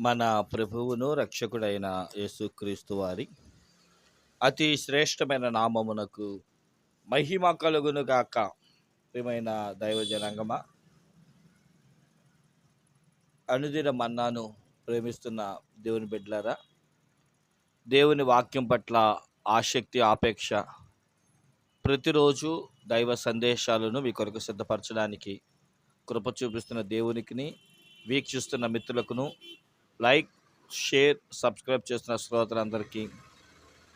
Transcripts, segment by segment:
మన ప్రభువును రక్షకుడైన యేసుక్రీస్తు వారి అతి శ్రేష్టమైన నామమునకు మహిమ కలుగును గాక. ప్రియమైన దైవజనంగమ అనుదిన మన్నాను ప్రేమిస్తున్న దేవుని బిడ్డలారా దేవుని వాక్యం పట్ల ఆసక్తి ఆపేక్ష ప్రతిరోజు దైవ సందేశాలను మీ కొరకు సిద్ధపరచడానికి కృప చూపిస్తున్న దేవునికిని వీక్షిస్తున్న మిత్రులకును లైక్ షేర్ సబ్స్క్రైబ్ చేస్తున్న శ్రోతలందరికీ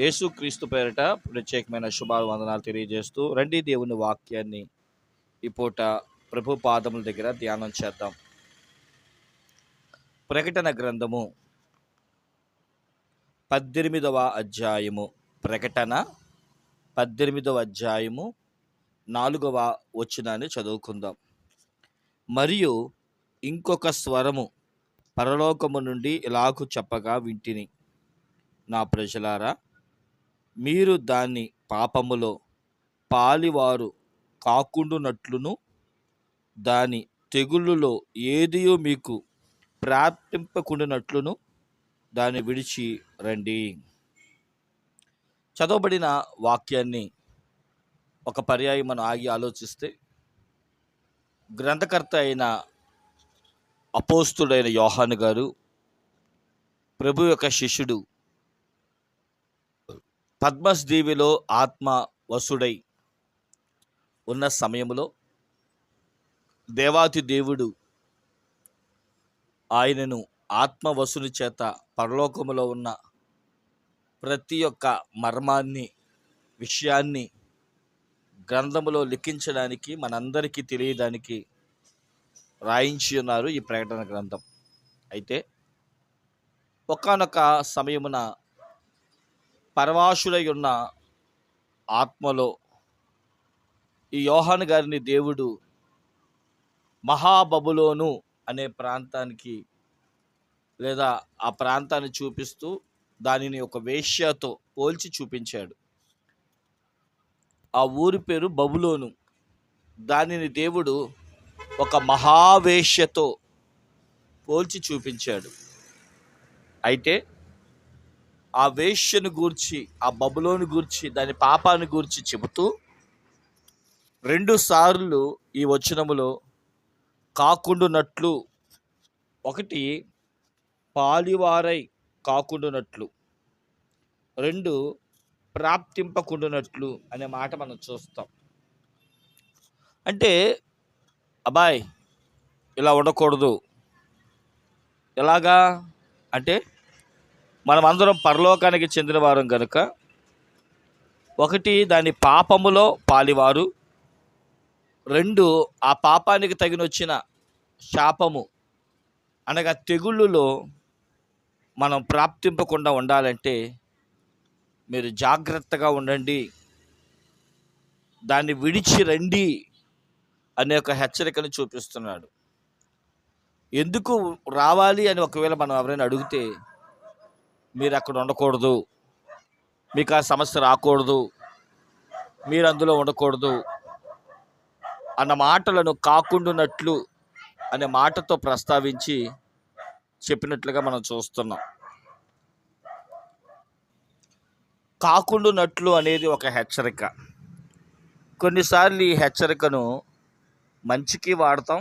యేసుక్రీస్తు పేరిట ప్రత్యేకమైన శుభాభివందనాలు తెలియజేస్తూ రండి దేవుని వాక్యాన్ని ఈ పూట ప్రభు పాదముల దగ్గర ధ్యానం చేద్దాం. ప్రకటన గ్రంథము పద్దెనిమిదవ అధ్యాయము. ప్రకటన పద్దెనిమిదవ అధ్యాయము నాలుగవ వచనాన్ని చదువుకుందాం. మరియు ఇంకొక స్వరము పరలోకము నుండి ఇలాగు చెప్పగా వింటిని. నా ప్రజలారా మీరు దాన్ని పాపములో పాలివారు కాకుండునట్లును దాని తెగుళ్ళులో ఏదియో మీకు ప్రాప్తింపకుండినట్లును దాన్ని విడిచి రండి. చదవబడిన వాక్యాన్ని ఒక పర్యాయం మనం ఆగి ఆలోచిస్తే గ్రంథకర్త అయిన అపోస్తుడైన యోహాను గారు ప్రభు యొక్క శిష్యుడు పద్మస్ దీవిలో ఆత్మ వసుడై ఉన్న సమయంలో దేవాతి దేవుడు ఆయనను ఆత్మవసుని చేత పరలోకములో ఉన్న ప్రతి ఒక్క మర్మాన్ని విషయాన్ని గ్రంథములో లిఖించడానికి మనందరికీ తెలియడానికి రాయించి ఉన్నారు ఈ ప్రకటన గ్రంథం. అయితే ఒకానొక సమయమున పరవాసుడై ఉన్న ఆత్మలో ఈ యోహాన్ గారిని దేవుడు మహాబబులోను అనే ప్రాంతానికి లేదా ఆ ప్రాంతాన్ని చూపిస్తూ దానిని ఒక వేశ్యతో పోల్చి చూపించాడు. ఆ ఊరి పేరు బబులోను. దానిని దేవుడు ఒక మహావేశ్యతో పోల్చి చూపించాడు. అయితే ఆ వేష్యను గూర్చి ఆ బబులోని గూర్చి దాని పాపాన్ని గూర్చి చెబుతూ రెండు సార్లు ఈ వచనములో కాకుండునట్లు ఒకటి పాలివారై కాకుండునట్లు రెండు ప్రాప్తింపకుండునట్లు అనే మాట మనం చూస్తాం. అంటే అబ్బాయ్ ఇలా ఉండకూడదు. ఎలాగా? అంటే మనం అందరం పరలోకానికి చెందినవారం కనుక ఒకటి దాని పాపములో పాలివారు రెండు ఆ పాపానికి తగినొచ్చిన శాపము అనగా తెగుళ్ళులో మనం ప్రాప్తింపకుండా ఉండాలంటే మీరు జాగ్రత్తగా ఉండండి. దాన్ని విడిచి రండి అనే ఒక హెచ్చరికను చూపిస్తున్నాడు. ఎందుకు రావాలి అని ఒకవేళ మనం ఎవరైనా అడిగితే మీరు అక్కడ ఉండకూడదు మీకు ఆ సమస్య రాకూడదు మీరు అందులో ఉండకూడదు అన్న మాటలను కాకుండానట్లు అనే మాటతో ప్రస్తావించి చెప్పినట్లుగా మనం చూస్తున్నాం. కాకుండానట్లు అనేది ఒక హెచ్చరిక. కొన్నిసార్లు ఈ హెచ్చరికను మంచికి వాడతాం.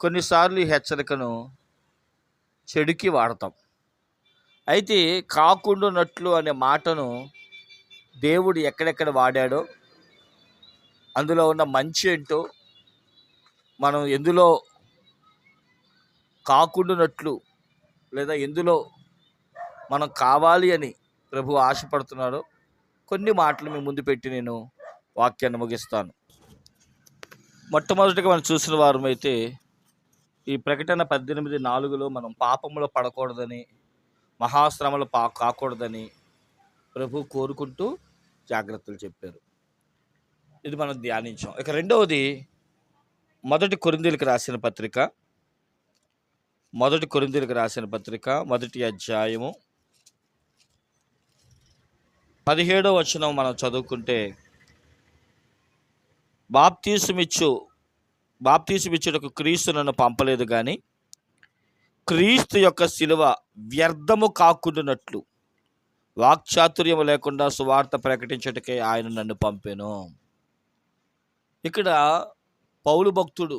కొన్నిసార్లు ఈ హెచ్చరికను చెడుకి వాడతాం. అయితే కాకుండానట్లు అనే మాటను దేవుడు ఎక్కడెక్కడ వాడాడో అందులో ఉన్న మంచి ఏంటో మనం ఎందులో కాకుండానట్లు లేదా ఎందులో మనం కావాలి అని ప్రభు ఆశపడుతున్నాడో కొన్ని మాటలు మీ ముందు పెట్టి నేను వాక్యాన్ని ముగిస్తాను. మొట్టమొదటిగా మనం చూసిన వారం అయితే ఈ ప్రకటన పద్దెనిమిది నాలుగులో మనం పాపంలో పడకూడదని మహాశ్రమలు పా కాకూడదని ప్రభు కోరుకుంటూ జాగ్రత్తలు చెప్పారు. ఇది మనం ధ్యానించాం. ఇక రెండవది మొదటి కొరిందీలకు రాసిన పత్రిక మొదటి కొరిందీలకు రాసిన పత్రిక మొదటి అధ్యాయము. పదిహేడో వచనం మనం చదువుకుంటే బాప్తీసుమిచ్చు బాప్తీసుమిచ్చుటకు క్రీస్తు నన్ను పంపలేదు కానీ క్రీస్తు యొక్క శిలువ వ్యర్థము కాకుండానట్లు వాక్చాతుర్యము లేకుండా సువార్త ప్రకటించటకే ఆయన నన్ను పంపాను. ఇక్కడ పౌలు భక్తుడు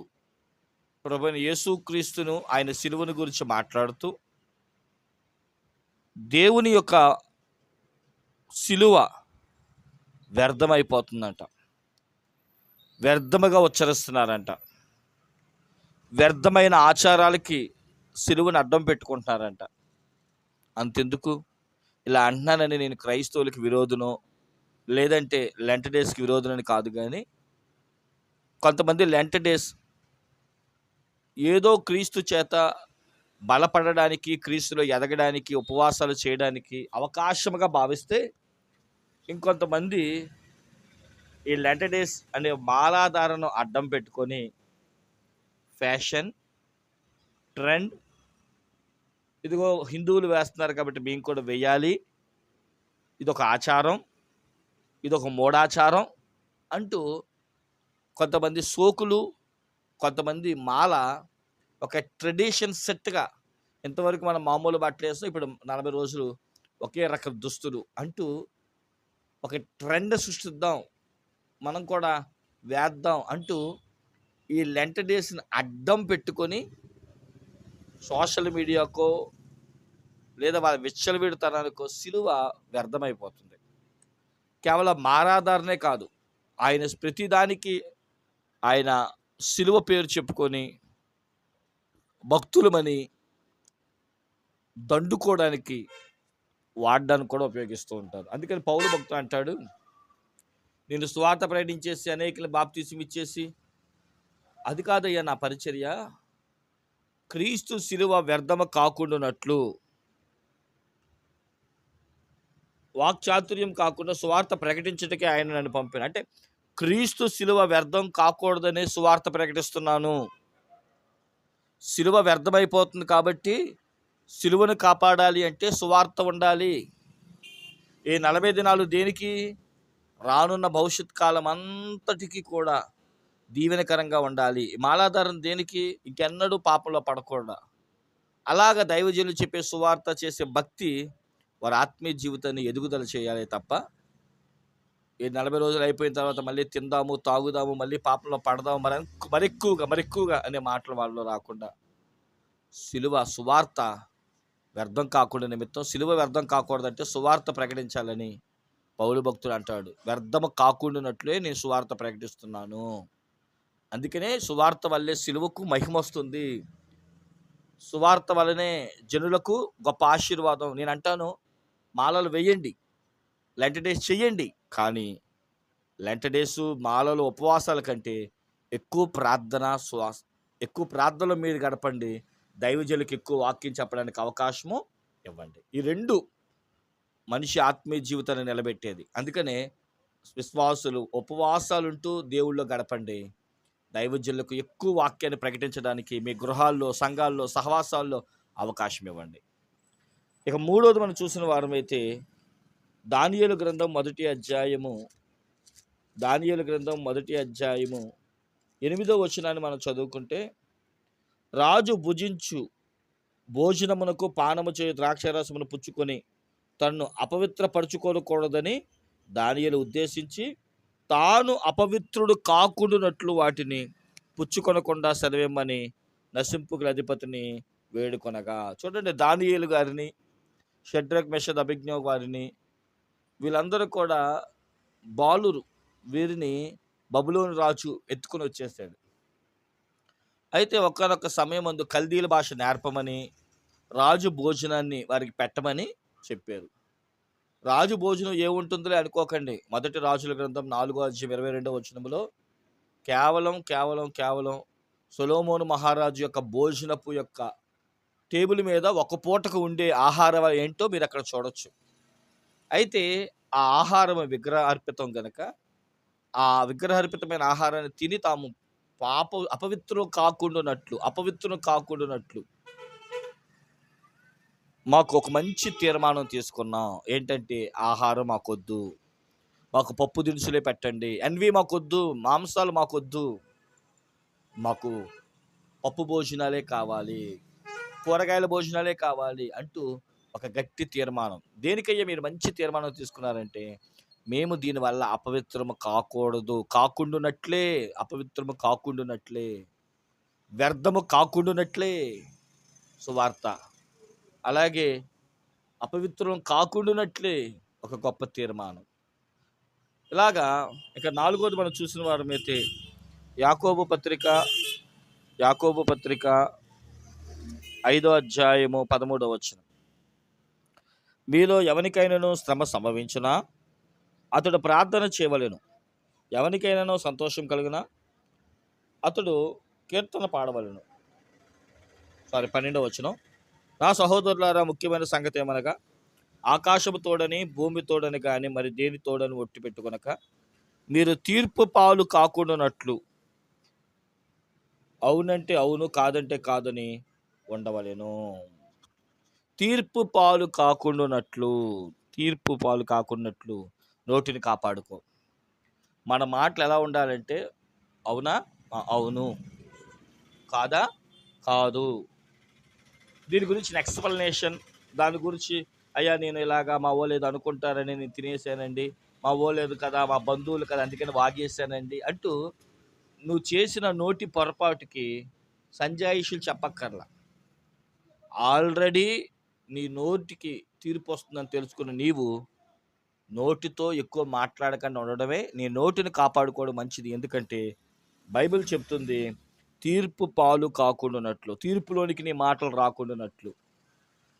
ప్రభుని యేసుక్రీస్తును ఆయన శిలువను గురించి మాట్లాడుతూ దేవుని యొక్క శిలువ వ్యర్థమైపోతుందంట. వ్యర్థముగా ఉచ్చరిస్తున్నారంట. వ్యర్థమైన ఆచారాలకి సిలువను అడ్డం పెట్టుకుంటున్నారంట. అంతెందుకు? ఇలా అంటున్నానని నేను క్రైస్తవులకి విరోధనో లేదంటే లెంట డేస్కి విరోధనని కాదు కానీ కొంతమంది లెంట డేస్ ఏదో క్రీస్తు చేత బలపడడానికి క్రీస్తులో ఎదగడానికి ఉపవాసాలు చేయడానికి అవకాశముగా భావిస్తే ఇంకొంతమంది ఈ లెంట డేస్ అనే మాలాధారను అడ్డం పెట్టుకొని ఫ్యాషన్ ట్రెండ్ ఇదిగో హిందువులు వేస్తున్నారు కాబట్టి మేము కూడా వెయ్యాలి. ఇది ఒక ఆచారం ఇది ఒక అంటూ కొంతమంది సోకులు కొంతమంది మాల ఒక ట్రెడిషన్ సెట్గా ఇంతవరకు మనం మామూలు బట్టలు వేస్తాం. ఇప్పుడు నలభై రోజులు ఒకే రకం దుస్తులు అంటూ ఒక ట్రెండ్ సృష్టిద్దాం. మనం కూడా వేద్దాం అంటూ ఈ లెంట డేస్ని అడ్డం పెట్టుకొని సోషల్ మీడియాకో లేదా వాళ్ళ విచ్చలవిడతనానికో సిలువ వ్యర్థమైపోతుంది. కేవలం మారాధారనే కాదు ఆయన ప్రతిదానికి ఆయన సిలువ పేరు చెప్పుకొని భక్తులమని దండుకోవడానికి వాడడానికి కూడా ఉపయోగిస్తూ ఉంటారు. అందుకని పౌరు భక్తులు అంటాడు నేను స్వార్థ ప్రకటించేసి అనేకలు బాప్తీసం ఇచ్చేసి. అది కాదయ్యా నా పరిచర్య. క్రీస్తు శిలువ వ్యర్థమ కాకుండానట్లు. వాక్చాతుర్యం కాకుండా సువార్త ప్రకటించటకే ఆయన నన్ను పంపాను అంటే క్రీస్తు శిలువ వ్యర్థం కాకూడదనే సువార్త ప్రకటిస్తున్నాను. శిలువ వ్యర్థమైపోతుంది కాబట్టి శిలువను కాపాడాలి అంటే సువార్త ఉండాలి. ఈ నలభై దినాలు దేనికి? రానున్న భవిష్యత్ కాలం అంతటికి కూడా దీవెనకరంగా ఉండాలి. మాలాధారం దేనికి? ఇంకెన్నడూ పాపంలో పడకూడదు. అలాగ దైవజనులు చెప్పే సువార్త చేసే భక్తి వారి ఆత్మీయ జీవితాన్ని ఎదుగుదల చేయాలి తప్ప ఈ నలభై రోజులు అయిపోయిన తర్వాత మళ్ళీ తిందాము తాగుదాము మళ్ళీ పాపంలో పడదాము మరి మరెక్కువగా మరెక్కువగా అనే మాటలు వాళ్ళు రాకుండా సిలువ సువార్త వ్యర్థం కాకుండా నిమిత్తం సిలువ వ్యర్థం కాకూడదంటే సువార్త ప్రకటించాలని పౌలు భక్తుడు అంటాడు వ్యర్థము కాకుండానట్లే నేను సువార్త ప్రకటిస్తున్నాను. అందుకనే సువార్త వల్లే సిలువకు మహిమ వస్తుంది. సువార్త వల్లనే జనులకు గొప్ప ఆశీర్వాదం. నేను అంటాను మాలలు వేయండి లెంట డేస్ చెయ్యండి. కానీ లెంట డేసు మాలలు ఉపవాసాల కంటే ఎక్కువ ప్రార్థన శ్వాస ఎక్కువ ప్రార్థనలు మీరు గడపండి. దైవజనులకు ఎక్కువ వాక్యం చెప్పడానికి అవకాశము ఇవ్వండి. ఈ రెండు మనిషి ఆత్మీయ జీవితాన్ని నిలబెట్టేది. అందుకనే విశ్వాసులు ఉపవాసాలుంటూ దేవుళ్ళు గడపండి. దైవజనులకు ఎక్కువ వాక్యాన్ని ప్రకటించడానికి మీ గృహాల్లో సంఘాల్లో సహవాసాల్లో అవకాశం ఇవ్వండి. ఇక మూడోది మనం చూసిన వారమైతే దానియలు గ్రంథం మొదటి అధ్యాయము దానియలు గ్రంథం మొదటి అధ్యాయము ఎనిమిదో వచనాన్ని మనం చదువుకుంటే రాజు భుజించు భోజనమునకు పానము చేయు ద్రాక్షరసమును పుచ్చుకొని తన్ను అపవిత్రపరచుకోనకూడదని దానియలు ఉద్దేశించి తాను అపవిత్రుడు కాకుండానట్లు వాటిని పుచ్చుకొనకుండా చదివేమని నశింపుకుల అధిపతిని వేడుకొనగా. చూడండి దానియేలు గారిని షడ్రక్ మెషద్ అభిజ్ఞ వారిని వీళ్ళందరూ కూడా బాలురు వీరిని బబులోని రాజు ఎత్తుకొని వచ్చేసాడు. అయితే ఒకనొక సమయం ముందు కల్దీల భాష నేర్పమని రాజు భోజనాన్ని వారికి పెట్టమని చెప్పారు. రాజు భోజనం ఏముంటుందో అనుకోకండి. మొదటి రాజుల గ్రంథం నాలుగో అధ్యాయం ఇరవై రెండో వచనంలో కేవలం కేవలం కేవలం సొలోమోను మహారాజు యొక్క భోజనపు యొక్క టేబుల్ మీద ఒక పూటకు ఉండే ఆహారం ఏంటో మీరు అక్కడ చూడొచ్చు. అయితే ఆ ఆహారం విగ్రహ అర్పితం గనక ఆ విగ్రహార్పితమైన ఆహారాన్ని తిని తాము పాప అపవిత్రం కాకుండానట్లు అపవిత్రం కాకుండానట్లు మాకు ఒక మంచి తీర్మానం తీసుకున్నాం. ఏంటంటే ఆహారం మాకొద్దు. మాకు పప్పు దినుసులే పెట్టండి. ఎన్వి మాకొద్దు మాంసాలు మాకొద్దు. మాకు పప్పు భోజనాలే కావాలి. కూరగాయల భోజనాలే కావాలి అంటూ ఒక గట్టి తీర్మానం. దేనికయ్యా మీరు మంచి తీర్మానం తీసుకున్నారంటే మేము దీనివల్ల అపవిత్రము కాకూడదు. కాకుండునట్లే అపవిత్రము కాకుండునట్లే వ్యర్థము కాకుండునట్లే. సువార్త. అలాగే అపవిత్రం కాకుండానట్లే ఒక గొప్ప తీర్మానం. ఇలాగా ఇక నాలుగోది మనం చూసిన వారమైతే యాకోబు పత్రిక యాకోబు పత్రిక ఐదో అధ్యాయము పదమూడవ వచనం. మీలో ఎవరికైనాను శ్రమ సంభవించినా అతడు ప్రార్థన చేయవలెను. ఎవనికైనానో సంతోషం కలిగిన అతడు కీర్తన పాడవలెను. సారీ పన్నెండవ వచనం. నా సహోదరులారా ముఖ్యమైన సంగతి ఏమనగా ఆకాశము తోడని భూమి తోడని కానీ మరి దేని తోడని ఒట్టి పెట్టుకొనక మీరు తీర్పు పాలు కాకుండానట్లు అవునంటే అవును కాదంటే కాదని ఉండవలేను తీర్పు పాలు కాకుండానట్లు తీర్పు పాలు కాకుండాట్లు నోటిని కాపాడుకో. మన మాటలు ఎలా ఉండాలంటే అవునా? అవును. కాదా? కాదు. దీని గురించి ఎక్స్ప్లెనేషన్ దాని గురించి అయ్యా నేను ఇలాగా మా ఓలేదు లేదు అనుకుంటారని నేను తినేసానండి. మా ఓలేదు లేదు కదా మా బంధువులు కదా అందుకని వాగేసానండి అంటూ నువ్వు చేసిన నోటి పొరపాటుకి సంజాయిషులు చెప్పక్కర్లా. ఆల్రెడీ నీ నోటికి తీర్పు వస్తుందని తెలుసుకున్న నీవు నోటితో ఎక్కువ మాట్లాడకుండా ఉండడమే నీ నోటిని కాపాడుకోవడం మంచిది. ఎందుకంటే బైబిల్ చెప్తుంది తీర్పు పాలు కాకుండానట్లు తీర్పులోనికి నీ మాటలు రాకుండానట్లు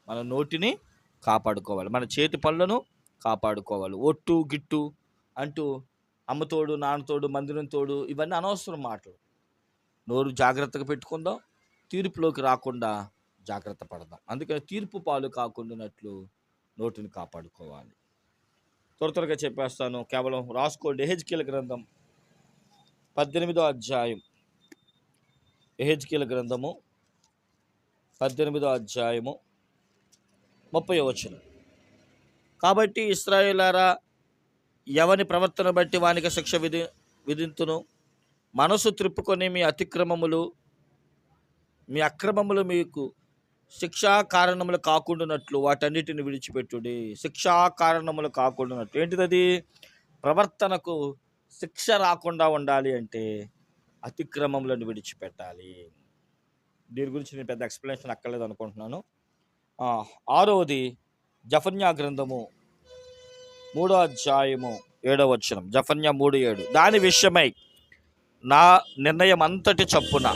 మన నోటిని కాపాడుకోవాలి. మన చేతి పనులను కాపాడుకోవాలి. ఒట్టు గిట్టు అంటూ అమ్మతోడు నాన్నతోడు మందిరం తోడు ఇవన్నీ అనవసరం మాటలు. నోరు జాగ్రత్తగా పెట్టుకుందాం తీర్పులోకి రాకుండా జాగ్రత్త పడదాం. అందుకని తీర్పు పాలు కాకుండానట్లు నోటిని కాపాడుకోవాలి. త్వర త్వరగా చెప్పేస్తాను. కేవలం రాసుకోండి. హెచ్కేల గ్రంథం పద్దెనిమిదో అధ్యాయం. ఎహెచ్కేల గ్రంథము పద్దెనిమిదో అధ్యాయము ముప్పై వచనం. కాబట్టి ఇస్రాయేలారా ఎవని ప్రవర్తన బట్టి వానికి శిక్ష విధి విధింతును? మనసు త్రిప్పుకొని మీ అతిక్రమములు మీ అక్రమములు మీకు శిక్షా కారణములు కాకుండానట్లు వాటన్నిటిని విడిచిపెట్టుడి. శిక్షా కారణములు కాకుండానట్లు. ఏంటిది ప్రవర్తనకు శిక్ష రాకుండా ఉండాలి అంటే అతిక్రమములను విడిచిపెట్టాలి. దీని గురించి నేను పెద్ద ఎక్స్ప్లెనేషన్ అక్కర్లేదు అనుకుంటున్నాను. ఆరవది జఫన్యా గ్రంథము మూడో అధ్యాయము ఏడో వచనం. జఫన్యా మూడు ఏడు. దాని విషయమై నా నిర్ణయం అంతటి చప్పున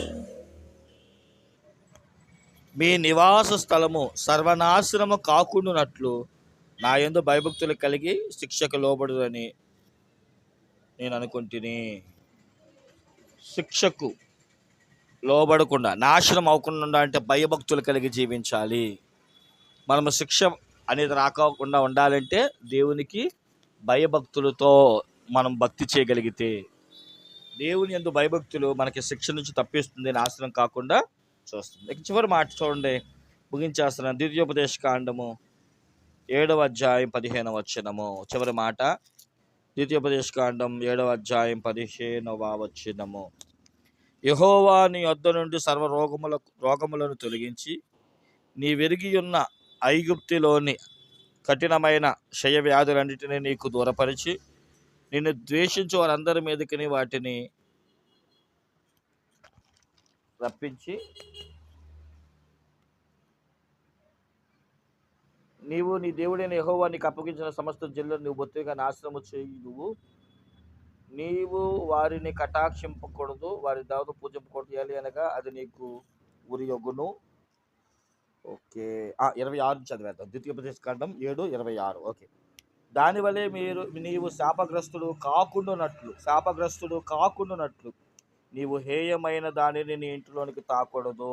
మీ నివాస స్థలము సర్వనాశనము కాకుండానట్లు నా ఎందు భయభక్తులు కలిగి శిక్షకు లోబడుదని నేను అనుకుంటుని. శిక్షకు లోబడకుండా నాశనం అవ్వకుండా అంటే భయభక్తులు కలిగి జీవించాలి. మనము శిక్ష అనేది రాకుండా ఉండాలంటే దేవునికి భయభక్తులతో మనం భక్తి చేయగలిగితే దేవుని ఎందు భయభక్తులు మనకి శిక్ష నుంచి తప్పిస్తుంది నాశనం కాకుండా చూస్తుంది. ఇక చివరి మాట చూడండి. ముగించేస్తున్నాను. ద్వితీయోపదేశ కాండము ఏడవ అధ్యాయం పదిహేనవ వచ్చినము చివరి మాట ద్వితీయోపదేశ కాండం ఏడవ అధ్యాయం పదిహేనవ వచ్చినము యహోవా నీ వద్ద నుండి సర్వ రోగముల రోగములను తొలగించి నీ వెరిగి ఉన్న ఐగుప్తిలోని కఠినమైన క్షయ వ్యాధులన్నిటినీ నీకు దూరపరిచి నిన్ను ద్వేషించు వారందరి మీదకి వాటిని రప్పించి నీవు నీ దేవుడైన యహోవా నీకు అప్పగించిన సమస్త జిల్లను నువ్వు బొత్తిగా నాశనము చేయి నువ్వు నీవు వారిని కటాక్షింపకూడదు వారి దావత పూజింపకూడదు చేయాలి అనగా అది నీకు ఉరి యొగును ఓకే. ఇరవై ఆరు చదివేద్దాం. ద్వితీయోపదేశ కాండం ఏడు ఇరవై ఆరు. ఓకే. దానివల్లే మీరు నీవు శాపగ్రస్తుడు కాకుండానట్లు శాపగ్రస్తుడు కాకుండానట్లు నీవు హేయమైన దానిని నీ ఇంటిలోనికి తాకూడదు.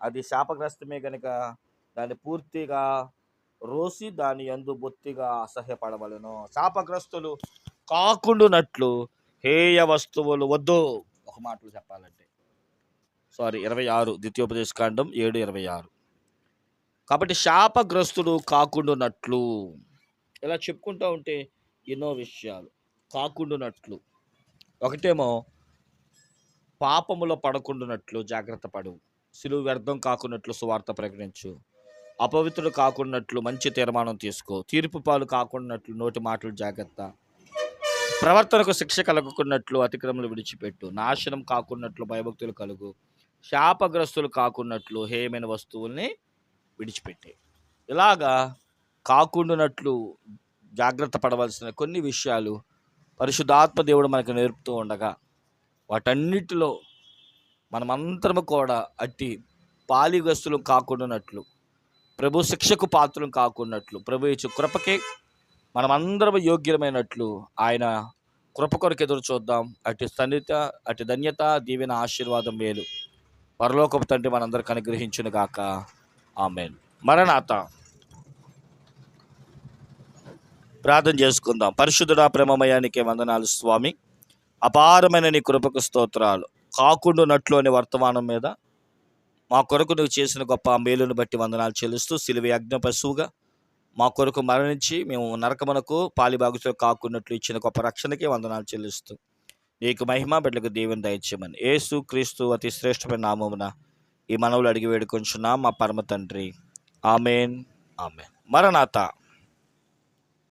అది శాపగ్రస్తమే కనుక దాన్ని పూర్తిగా రోసి దాని యందు బొత్తిగా అసహ్యపడవలను. శాపగ్రస్తులు కాకుండునట్లు హేయ వస్తువులు వద్దు. ఒక మాటలు చెప్పాలంటే. సారీ ఇరవై ఆరు ద్వితీయోపదేశ కాండం ఏడు ఇరవై ఆరు. కాబట్టి శాపగ్రస్తుడు కాకుండునట్లు. ఇలా చెప్పుకుంటూ ఉంటే ఎన్నో విషయాలు. కాకుండునట్లు. ఒకటేమో పాపములో పడకుండునట్లు జాగ్రత్త పడు. సిలువు వ్యర్థం కాకున్నట్లు సువార్త ప్రకటించు. అపవిత్రుడు కాకున్నట్లు మంచి తీర్మానం తీసుకో. తీర్పు పాలు కాకున్నట్లు నోటి మాటలు జాగ్రత్త. ప్రవర్తనకు శిక్ష కలుగుకున్నట్లు అతిక్రమలు విడిచిపెట్టు. నాశనం కాకున్నట్లు భయభక్తులు కలుగు. శాపగ్రస్తులు కాకున్నట్లు హేయమైన వస్తువుల్ని విడిచిపెట్టే. ఇలాగా కాకుండానట్లు జాగ్రత్త పడవలసిన కొన్ని విషయాలు పరిశుద్ధాత్మ దేవుడు మనకు నేర్పుతూ ఉండగా వాటన్నిటిలో మనమంతరము కూడా అట్టి పాలిగస్తులు కాకుండానట్లు ప్రభు శిక్షకు పాత్రం కాకున్నట్లు ప్రభు ఇచ్చు కృపకే మనమందరం యోగ్యమైనట్లు ఆయన కృప కొరకు ఎదురు చూద్దాం. అటు సన్నిత అటు ధన్యత దీవెన ఆశీర్వాదం మేలు. పరలోకపు తండ్రి మనందరికి అనుగ్రహించును గాక. ఆమెన్. మరణాత. ప్రార్థన చేసుకుందాం. పరిశుద్ధుడా ప్రేమమయానికి వందనాలు స్వామి. అపారమైన నీ కృపకు స్తోత్రాలు. కాకుండానట్లు నట్లోని వర్తమానం మీద మా కొరకు నువ్వు చేసిన గొప్ప మేలును బట్టి వందనాలు చెల్లిస్తూ సిలువ యజ్ఞ పశువుగా మా కొరకు మరణించి మేము నరకమునకు పాలిబాగుతో కాకున్నట్లు ఇచ్చిన గొప్ప రక్షణకే వందనాలు చెల్లిస్తూ నీకు మహిమ బిడ్డలకు దేవుని దయచేయమని ఏసు క్రీస్తు అతి శ్రేష్టమైన నామమున ఈ మనవులు అడిగి వేడుకొంచున్నాం మా పరమ తండ్రి. ఆమెన్. ఆమెన్. మరణాత.